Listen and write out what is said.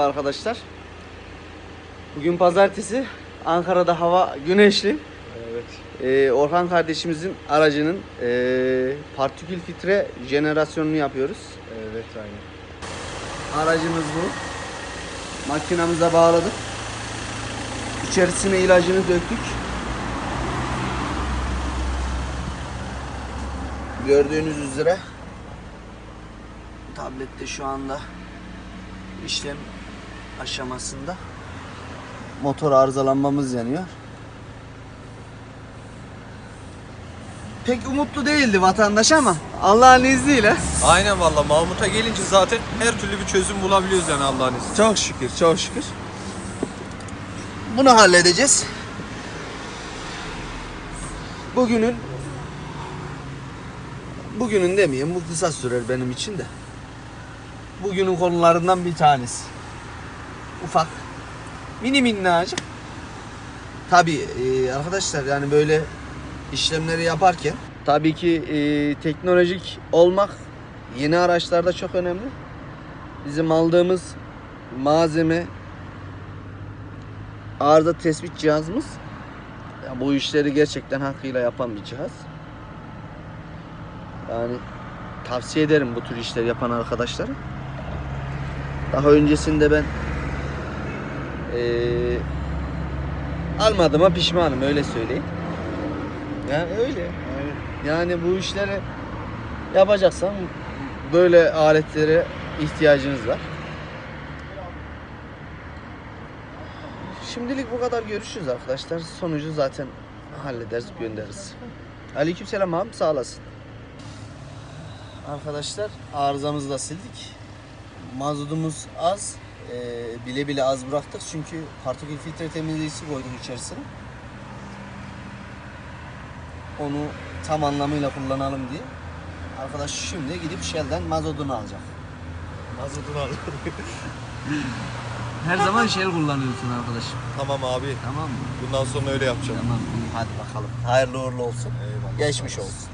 arkadaşlar. Bugün pazartesi. Ankara'da hava güneşli. Evet. Ee, Orhan kardeşimizin aracının ee, partikül filtre jenerasyonunu yapıyoruz. Evet aynen. Aracımız bu. Makinamıza bağladık. İçerisine ilacını döktük. Gördüğünüz üzere tablette şu anda işlem aşamasında motor arızalanmamız yanıyor. Pek umutlu değildi vatandaş ama Allah'ın izniyle Aynen valla Mahmut'a gelince zaten her türlü bir çözüm bulabiliyoruz yani Allah'ın izniyle. Çok şükür, çok şükür. Bunu halledeceğiz. Bugünün bugünün demeyeyim bu kısa sürer benim için de. Bugünün konularından bir tanesi. Ufak. Mini minnacık. Tabii e, arkadaşlar yani böyle işlemleri yaparken tabii ki e, teknolojik olmak yeni araçlarda çok önemli. Bizim aldığımız malzeme arıza tespit cihazımız ya bu işleri gerçekten hakkıyla yapan bir cihaz. Yani tavsiye ederim bu tür işler yapan arkadaşlara. Daha öncesinde ben eee almadığıma pişmanım öyle söyleyeyim. Yani öyle. Yani bu işleri yapacaksan böyle aletlere ihtiyacınız var. Şimdilik bu kadar görüşürüz arkadaşlar. Sonucu zaten hallederiz, göndeririz. Aleykümselam abi sağ olasın. Arkadaşlar arızamızı da sildik. Mazotumuz az. Ee, bile bile az bıraktık çünkü partikül filtre temizleyicisi koyduk içerisine. Onu tam anlamıyla kullanalım diye. Arkadaş şimdi gidip Shell'den mazotunu alacak. Mazotunu al. Her zaman Shell kullanıyorsun arkadaşım. tamam abi. Tamam mı? Bundan sonra öyle yapacağım. Tamam hadi bakalım. Hayırlı uğurlu olsun. Eyvallah. Geçmiş olsun.